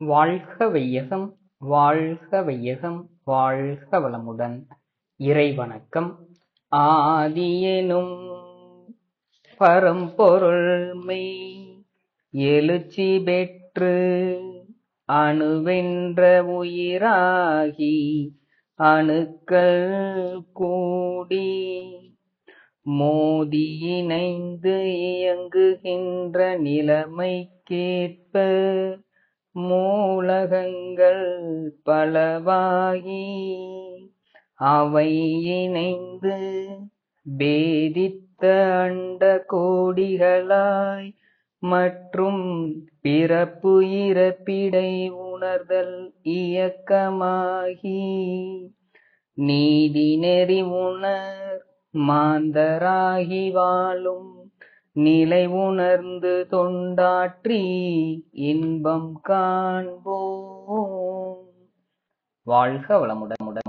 வாழ்க வையகம் வாழ்க வையகம் வாழ்க வளமுடன். இறைவணக்கம். ஆதியெனும் பரம்பொருள்மை எழுச்சி பெற்று அணுவென்ற உயிராகி அணுக்கள் கூடி மோதி இணைந்து இயங்குகின்ற நிலைமைக்கேற்ப மூலகங்கள் பலவாகி அவை இணைந்து பேதித்த அண்ட கோடிகளாய் மற்றும் பிறப்பு இறப்பிடை உணர்தல் இயக்கமாகி நீதி நெறி உணர் மாந்தராகி வாழும் நிலை உணர்ந்து தொண்டாற்றி இன்பம் காண்போம். வாழ்க வளமுடன்